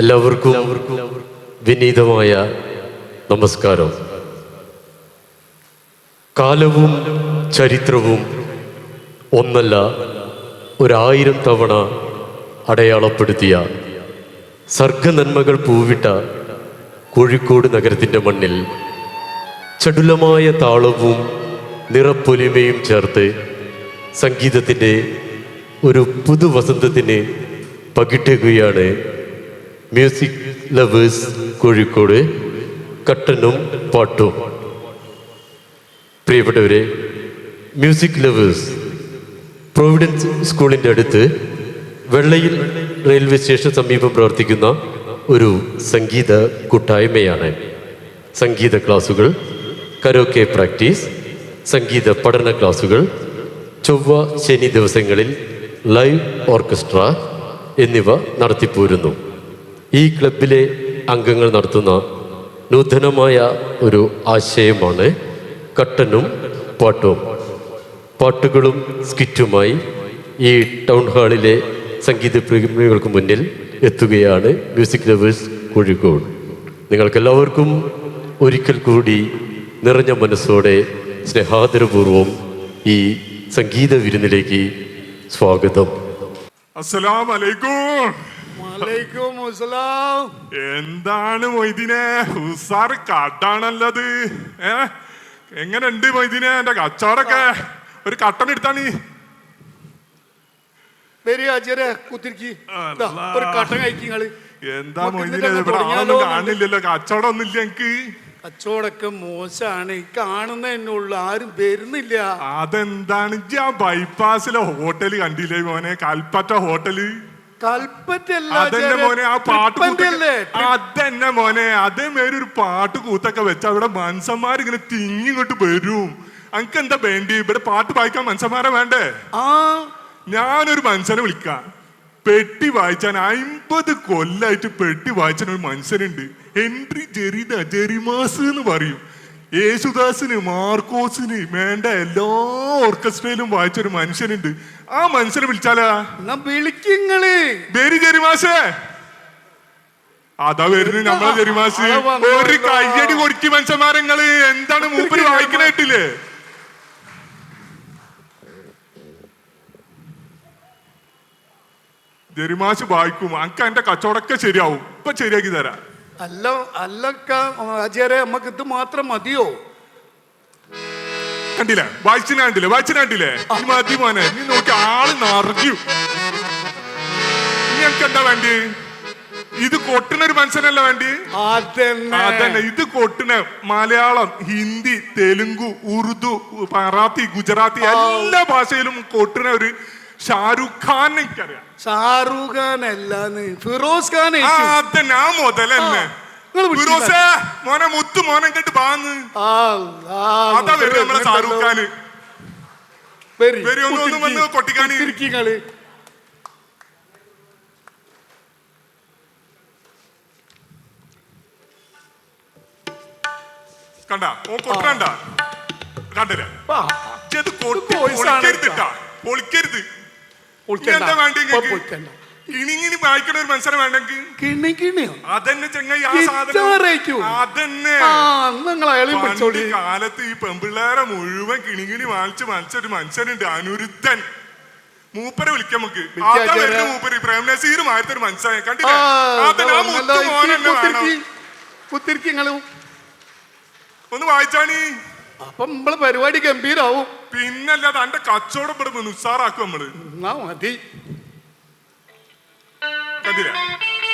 എല്ലാവർക്കും വിനീതമായ നമസ്കാരം. കാലവും ചരിത്രവും ഒന്നല്ല ഒരായിരം തവണ അടയാളപ്പെടുത്തിയ സർഗനന്മകൾ പൂവിട്ട കോഴിക്കോട് നഗരത്തിന്റെ മണ്ണിൽ ചടുലമായ താളവും നിറപ്പൊലിമയും ചേർത്ത് സംഗീതത്തിന്റെ ഒരു പുതുവസന്തത്തിന് പകിട്ടുകയാണ് മ്യൂസിക് ലവേഴ്സ് കോഴിക്കോട് കട്ടനും പാട്ടും. പ്രിയപ്പെട്ടവരെ മ്യൂസിക് ലവേഴ്സ് പ്രൊവിഡൻസ് സ്കൂളിന്റെ അടുത്ത് വെള്ളയിൽ റെയിൽവേ സ്റ്റേഷൻ സമീപം പ്രവർത്തിക്കുന്ന ഒരു സംഗീത കൂട്ടായ്മയാണ്. സംഗീത ക്ലാസുകൾ കരോക്കെ പ്രാക്ടീസ് സംഗീത പഠന ക്ലാസുകൾ ചൊവ്വ ശനി ദിവസങ്ങളിൽ ലൈവ് ഓർക്കസ്ട്ര എന്നിവ നടത്തിപ്പോരുന്നു. ഈ ക്ലബിലെ അംഗങ്ങൾ നടത്തുന്ന നൂതനമായ ഒരു ആശയമാണ് കട്ടനും പാട്ടും. പാട്ടുകളും സ്കിറ്റുമായി ഈ ടൗൺ ഹാളിലെ സംഗീത പ്രേമികൾക്ക് മുന്നിൽ എത്തുകയാണ് മ്യൂസിക് ലവേഴ്സ് കോഴിക്കോട്. നിങ്ങൾക്കെല്ലാവർക്കും ഒരിക്കൽ കൂടി നിറഞ്ഞ മനസ്സോടെ സ്നേഹാദരപൂർവം ഈ സംഗീത വിരുന്നിലേക്ക് സ്വാഗതം. അസ്സലാം അലൈക്കും വലൈക്കും അസ്സലാം എന്താണ് മൊയ്തീനെ? ഉസാറ് കട്ടാണല്ലത് ഏ? എങ്ങനെ ഉണ്ട് മൊയ്തീനെ? എന്റെ കച്ചവടൊക്കെ ഒരു കട്ടൻ എടുത്താണ് എന്താ മൊയ്തിനെ? ഇവിടെ ആളൊന്നും കാണില്ലല്ലോ കച്ചവടം ഒന്നുമില്ല എനിക്ക്. കച്ചവടമൊക്കെ മോശമാണ്. കാണുന്ന എന്നുള്ള ആരും വരുന്നില്ല. അതെന്താണ്? ആ ബൈപ്പാസിലെ ഹോട്ടൽ കണ്ടില്ലേ മോനെ? കൽപ്പറ്റ ഹോട്ടൽ അതന്നെ മോനെ ആ പാട്ട് അതന്നെ മോനെ അതേമാതിരി ഒരു പാട്ട് കൂത്തൊക്കെ വെച്ച അവിടെ മനുഷ്യന്മാർ ഇങ്ങനെ തിങ്ങിങ്ങോട്ട് വരും. അനക്ക് എന്താ വേണ്ടി? ഇവിടെ പാട്ട് വായിക്കാൻ മനുഷ്യന്മാരെ വേണ്ടേ? ആ. ഞാനൊരു മനുഷ്യനെ വിളിക്കാം. പെട്ടി വായിച്ചാൻ അമ്പത് കൊല്ലായിട്ട് പെട്ടി വായിച്ചാൻ ഒരു മനുഷ്യനുണ്ട്. എൻട്രി ജെറിത ജെറിമാസ് എന്ന് പറയും. യേശുദാസിന് മാർക്കോസിന് വേണ്ട എല്ലാ ഓർക്കസ്ട്രയിലും വായിച്ച ഒരു മനുഷ്യനുണ്ട്. ആ മനുഷ്യനെ വിളിച്ചാലാ? വിളിക്കിങ്ങൾ ജെറിമാസേ അതാ വരുന്നത് നമ്മളെ ജെരിമാസ്. ഒരു കയ്യടി കൊടുക്കി മനുഷ്യന്മാരങ്ങൾ എന്താണ് മൂപ്പര് വായിക്കണായിട്ടില്ലേ കേട്ടില്ലേ? വായിക്കും. അനക്ക് എന്റെ കച്ചവടമൊക്കെ ശരിയാവും. ഇപ്പൊ ശരിയാക്കി തരാം. അല്ല അല്ലക്ക അജയരെ നമുക്ക് ഇത് മാത്രം മതിയോ? കണ്ടില്ല? വായിച്ചിന കണ്ടില്ലേ വായിച്ചിന കണ്ടില്ലേ മതി മോനെ. നീ നോക്കി ആൾ നിറഞ്ഞു. ഞങ്ങൾക്ക് എന്താ വേണ്ടി? ഇത് കൊട്ടുന്ന ഒരു മനുഷ്യനല്ല വേണ്ടി? അതന്നെ. അതന്നെ. ഇത് കൊട്ടുന്ന മലയാളം ഹിന്ദി തെലുങ്കു ഉറുദു മറാത്തി ഗുജറാത്തി എല്ലാ ഭാഷയിലും കൊട്ടുന്ന ഒരു ഷാരൂഖ് ഖാൻ എനിക്കറിയാം. ഷാറൂഖ് ഖാൻ അല്ലാന്ന് ഫിറോസ് ഖാൻ ആ മുതലന്നെ. ഫിറോസേ മോനെ മുത്തു മോനെ കേട്ട് പാന്ന് അതാ വരും നമ്മളെ ഷാരൂഖ് ഖാന്. കൊട്ടിക്കാണി. കണ്ട ഓ കൊട്ടണ്ട കണ്ടില്ലേ ആ, ഇത് കൊട്ടി voice ആണ് പൊളിക്കരുതിട്ടാ പൊളിക്കരുത് പൊളിക്കണ്ട. എന്താ ഇപ്പൊ പൊളിക്കണ്ട. ഇണിങ്ങിനി വായിക്കണ ഒരു മനുഷ്യനെ വേണ്ടെങ്കിൽ കിണി കിണിയോ അതന്നെ ചെങ്ങായി ആ Guitar ആയിരിക്കും. സാധനം അതന്നെ. ആ നിങ്ങൾ അയാളെയും പണ്ട് കാലത്ത് ഈ പെമ്പിള്ളേരെ മുഴുവൻ കിണിങ്ങിണി വാങ്ങിച്ച് മനുഷ്യ ഒരു മനുഷ്യനുണ്ട് അനുരുദ്ധൻ. മൂപ്പരെ വിളിക്കാം നമുക്ക്. മൂപ്പര് പ്രേംനസീർ ഒരു മനുഷ്യനെ കണ്ടില്ലേ? ഒന്ന് വായിച്ചാണി? അപ്പൊ നമ്മളെ പരിപാടി ഗംഭീരാവും. പിന്നല്ലാതെ അന്റെ കച്ചവടം ഇവിടെ നിന്ന് ഉസാറാക്കും നമ്മൾ. എന്നാ മതി.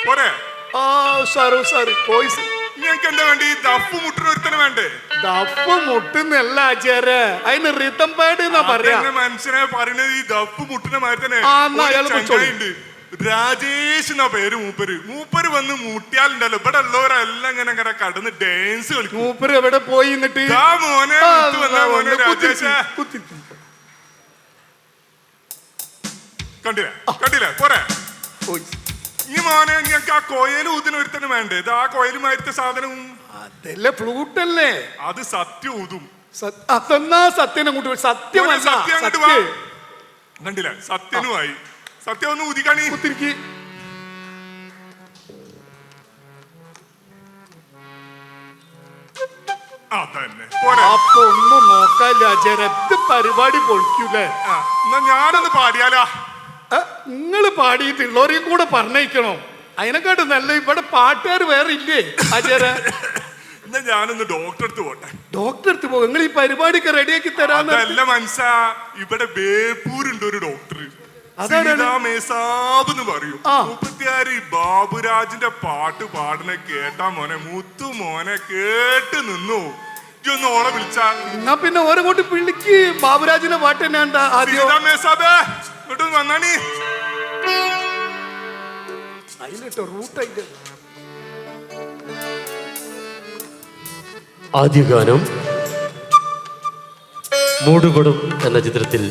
പോരെ. ആ സാറു സാറ് വോയിസ് ഞങ്ങൾക്ക് എന്താ വേണ്ടി? ദഫ് മുട്ടിന് ഒരുത്തനെ വേണ്ടേ? ദഫ് മുട്ടുന്നല്ല ആചാര് അതിന് റിതം പാട് എന്നാ പറയാ. മനുഷ്യനെ പറയുന്നത് ഈ ദഫ് മുട്ടിനെ തന്നെ. ആ, എന്നാ ഒരു ചങ്ങായിണ്ട്. രാജേഷ് എന്നാ പേര് മൂപ്പര്. മൂപ്പര് വന്ന് മൂട്ടിയാലുണ്ടല്ലോ. ഇവിടെ ഉള്ളവരെല്ലാം ഇങ്ങനെ ഇങ്ങനെ കടന്ന് ഡാൻസ് കളിക്കും. മൂപ്പര് എവിടെ പോയി എന്നിട്ട്? ആ മോനെ മുത്ത് വന്നാ മോനെ വന്ന് കണ്ടില്ല? കണ്ടില്ല? പോരെ. ഈ മോനെ ഞങ്ങൾക്ക് ആ കോയൽ ഊതിന് ഒരുത്തന്നെ വേണ്ടേ? ഇത് ആ കോയലുമായിട്ട് സാധനവും അതല്ലേ ഫ്ലൂട്ടല്ലേ? അത് സത്യം ഊതും. അതെന്നാ സത്യം അങ്ങോട്ട് വാ സത്യം കണ്ടില്ല? സത്യനുമായി. സത്യം ഒന്ന് ഉദിക്കണി കുത്തിരിക്കി പരിപാടി പൊളിക്കൂലേ? എന്നാ ഞാനൊന്ന് പാടിയാലാ. നിങ്ങൾ പാടിയിട്ടുള്ളവരെയും കൂടെ പറഞ്ഞയക്കണോ? അതിനെക്കാട്ട് നല്ല ഇവിടെ പാട്ടുകാർ വേറെ ഇല്ലേ അജര എന്നാ ഞാനൊന്ന് ഡോക്ടർ അടുത്ത് പോട്ടെ. ഡോക്ടർ അടുത്ത് പോകും. നിങ്ങൾ ഈ പരിപാടിക്ക് റെഡിയാക്കി തരാം നല്ല മനസ്സാ ഇവിടെ ബേപ്പൂരുണ്ട് ഒരു ഡോക്ടർ. എന്ന് പറയും. ബാബുരാജിന്റെ പാട്ട് പാടുന്ന കേട്ടാ മോനെ മുത്തു മോനെ കേട്ട് നിന്നു. ഒന്ന് ഓളെ വിളിച്ചാ. എന്നാ പിന്നെ ഓരോ കൂട്ടി പിള്ളിക്ക് ബാബുരാജിന്റെ പാട്ട് തന്നെ ഉണ്ടാ ആദ്യം. ഇങ്ങോട്ട് വന്നാണി. അതിലിട്ടോ റൂട്ടായിട്ട് ആദ്യ ഗാനം മൂടുപടും എന്ന ചിത്രത്തിൽ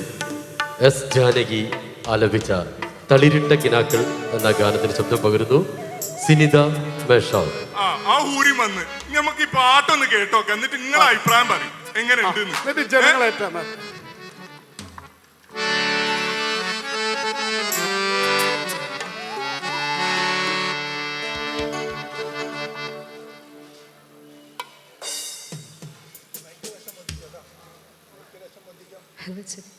എസ് ജാനകി ആലപിച്ച തളിരിട്ട കിനാക്കൾ എന്ന ഗാനത്തിന് ശബ്ദം പകരുന്നു. സിനിത മേഷാവ് ആ ഊരി വന്ന്. നമുക്ക് ഈ പാട്ടൊന്ന് കേട്ടോക്കെ. എന്നിട്ട് നിങ്ങളെ അഭിപ്രായം പറയും. എങ്ങനെ എന്നിട്ട് ജനങ്ങളേറ്റാ ഹലോ ചെറി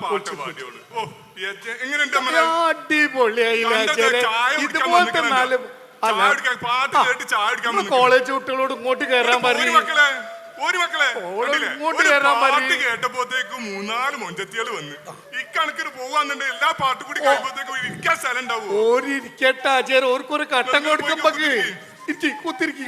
പാട്ട് പാടിയോളൂ ഓ എങ്ങനെയുണ്ട് ഇതുപോലത്തെ? നാല് പാട്ട് കേട്ട് കോളേജ് കുട്ടികളോട് ഇങ്ങോട്ട് കയറാൻ പറഞ്ഞു. മക്കളെ ഒരു മക്കളെ പാട്ട്. കേട്ടപ്പോഴത്തേക്ക് മൂന്നാൽ മൊഞ്ചത്തികൾ വന്ന്. ഇക്കണക്കിന് പോവാന്നുണ്ട്. എല്ലാ പാട്ട് കൂടി കഴിയുമ്പോഴത്തേക്കും ഇരിക്കാൻ സ്ഥലം ഉണ്ടാവും ഓരിക്കട്ടെ ഓർക്കൊരു കട്ടം കൊടുക്കുമ്പോ കുത്തിരിക്ക്.